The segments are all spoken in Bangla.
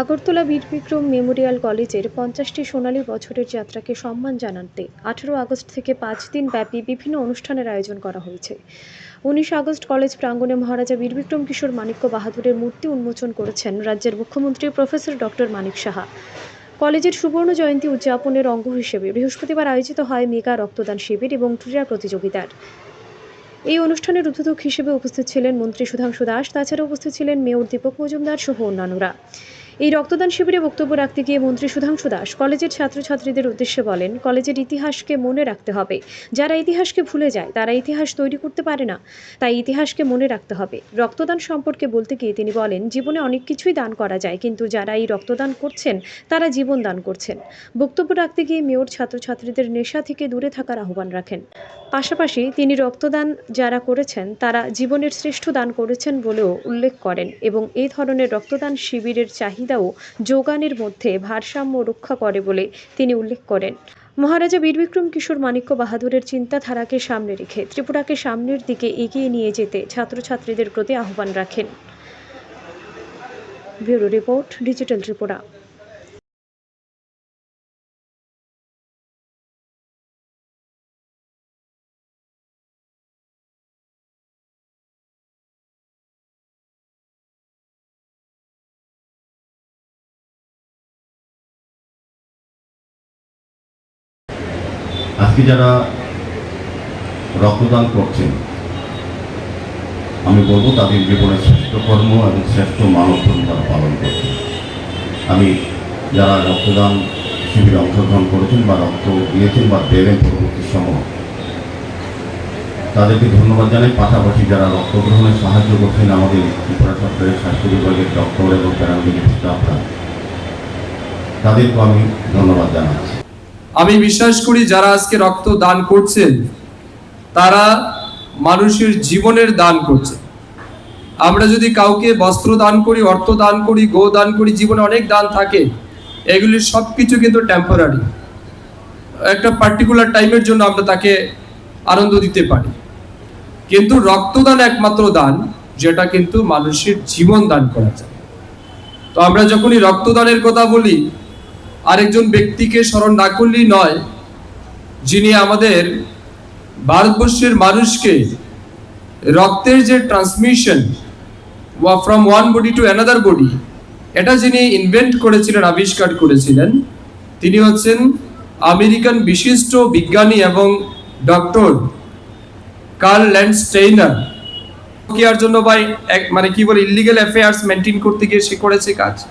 আগরতলা বীর বিক্রম মেমোরিয়াল কলেজের পঞ্চাশটি সোনালী বছরের যাত্রাকে সম্মান জানাতে আঠেরো আগস্ট থেকে পাঁচ দিন ব্যাপী বিভিন্ন অনুষ্ঠানের আয়োজন করা হয়েছে। উনিশ আগস্ট কলেজ প্রাঙ্গণে মহারাজা বীর বিক্রম কিশোর মানিক্য বাহাদুরের মূর্তি উন্মোচন করেছেন রাজ্যের মুখ্যমন্ত্রী প্রফেসর ডক্টর মানিক সাহা। কলেজের সুবর্ণ জয়ন্তী উদযাপনের অঙ্গ হিসেবে বৃহস্পতিবার আয়োজিত হয় মেগা রক্তদান শিবির এবং ক্রীড়া প্রতিযোগিতার। এই অনুষ্ঠানের উদ্বোধক হিসেবে উপস্থিত ছিলেন মন্ত্রী সুধাংশু দাস, তাছাড়া উপস্থিত ছিলেন মেয়র দীপক মজুমদার সহ অন্যান্যরা। এই রক্তদান শিবিরে বক্তব্য রাখতে গিয়ে মন্ত্রী সুধাংশু দাস কলেজের ছাত্রছাত্রীদের উদ্দেশ্যে বলেন, কলেজের ইতিহাসকে মনে রাখতে হবে। যারা ইতিহাসকে ভুলে যায়, তারা ইতিহাস তৈরি করতে পারে না। তাই ইতিহাসকে মনে রাখতে হবে। রক্তদান সম্পর্কে বলতে গিয়ে তিনি বলেন, জীবনে অনেক কিছুই দান করা যায়, কিন্তু যারা এই রক্তদান করছেন, তারা জীবন দান করছেন। বক্তব্য রাখতে গিয়ে মেয়র ছাত্রছাত্রীদের নেশা থেকে দূরে থাকার আহ্বান রাখেন। পাশাপাশি তিনি রক্তদান যারা করেছেন, তারা জীবনের শ্রেষ্ঠ দান করেছেন বলেও উল্লেখ করেন এবং এই ধরনের রক্তদান শিবিরের চাহিদাও যোগানের মধ্যে ভারসাম্য রক্ষা করে বলে তিনি উল্লেখ করেন। মহারাজা বীরবিক্রম কিশোর মাণিক্য বাহাদুরের চিন্তাধারাকে সামনে রেখে ত্রিপুরাকে সামনের দিকে এগিয়ে নিয়ে যেতে ছাত্রছাত্রীদের প্রতি আহ্বান রাখেন। Bureau report, digital Tripura. আজকে যারা রক্তদান করছেন, আমি বলব তাদের জীবনের শ্রেষ্ঠ কর্ম এবং শ্রেষ্ঠ মানব তারা পালন করছেন। আমি যারা রক্তদান শিবিরে অংশগ্রহণ করেছেন বা রক্ত দিয়েছেন বা দেবেন পরবর্তী সময়, তাদেরকে ধন্যবাদ জানাই। পাশাপাশি যারা রক্ত গ্রহণে সাহায্য করছেন, আমাদের ত্রিপুরা সরকারের স্বাস্থ্য বিভাগের ডক্টর এবং প্যারামেডিক স্টাফরা, তাদেরকেও আমি ধন্যবাদ জানাচ্ছি। আমি বিশ্বাস করি যারা আজকে রক্ত দান করছেন, তারা মানুষের জীবনের দান করছে আমরা যদি কাউকে বস্ত্র দান করি, অর্থ দান করি, গো দান করি, জীবনে অনেক দান থাকে, এগুলি সব কিছু কিন্তু টেম্পোরারি একটা পার্টিকুলার টাইমের জন্য আমরা তাকে আনন্দ দিতে পারি। কিন্তু রক্তদান একমাত্র দান, যেটা কিন্তু মানুষের জীবন দান করা যায়। তো আমরা যখনই রক্তদানের কথা বলি আরেকজন ব্যক্তিকে স্মরণ না করলেই নয়, যিনি আমাদের ভারতবর্ষের মানুষকে রক্তের যে ট্রান্সমিশন ওয়া from one body to another body এটা যিনি ইনভেন্ট করেছিলেন, আবিষ্কার করেছিলেন, তিনি হচ্ছেন আমেরিকান বিশিষ্ট বিজ্ঞানী এবং ডক্টর কার্ল ল্যান্ডস্টেইনার কেয়ার জন্য বা এক- মানে কি বলে ইলিগেল অ্যাফেয়ার্স মেনটেন করতে গিয়ে সে করেছে কাজ।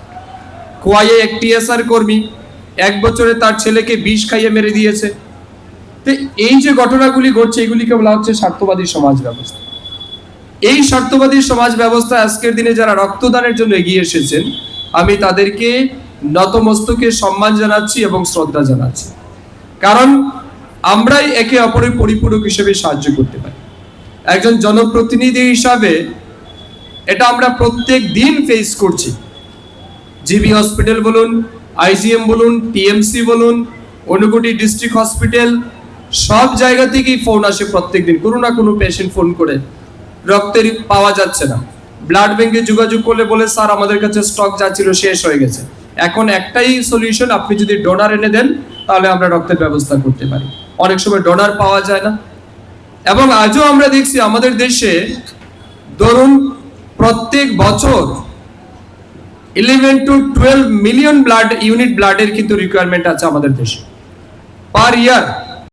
কোয়াইয়ে এক টিএসআর কর্মী। এক বছরে তার ছেলেকে বিষ খাইয়ে মেরে দিয়েছে। তো এই যে ঘটনাগুলি ঘটছে, এগুলিকে বলা হচ্ছে স্বার্থবাদী সমাজ ব্যবস্থা। এই স্বার্থবাদী সমাজ ব্যবস্থা আজকের দিনে যারা রক্তদানের জন্য এগিয়ে এসেছেন, আমি তাদেরকে নতমস্তকে সম্মান জানাচ্ছি এবং শ্রদ্ধা জানাচ্ছি। কারণ আমরাই একে অপরের পরিপূরক হিসেবে সাহায্য করতে পারি। একজন জনপ্রতিনিধি হিসাবে এটা আমরা প্রত্যেক দিন ফেস করছি। জিবি হসপিটাল বলুন আইজিএম বলুন, টিএমসি বলুন, অনুগুটি ডিস্ট্রিক্ট হসপিটাল, সব জায়গা থেকেই ফোন আসে প্রত্যেকদিন, কোনো না কোনো পেশেন্ট ফোন করে। রক্তের পাওয়া যাচ্ছে না। ব্লাড ব্যাংকে যোগাযোগ করলে বলে, স্যার, আমাদের কাছে স্টক যা ছিল শেষ হয়ে গেছে। এখন একটাই সলিউশন আপনি যদি ডোনার এনে দেন, তাহলে আমরা রক্তের ব্যবস্থা করতে পারি। অনেক সময় ডোনার পাওয়া যায় না। এবং আজও আমরা দেখছি, আমাদের দেশে ধরুন, প্রত্যেক বছর eleven to twelve million blood unit ব্লাডের কিন্তু রিকোয়ারমেন্ট আছে আমাদের দেশে। পার ইয়ার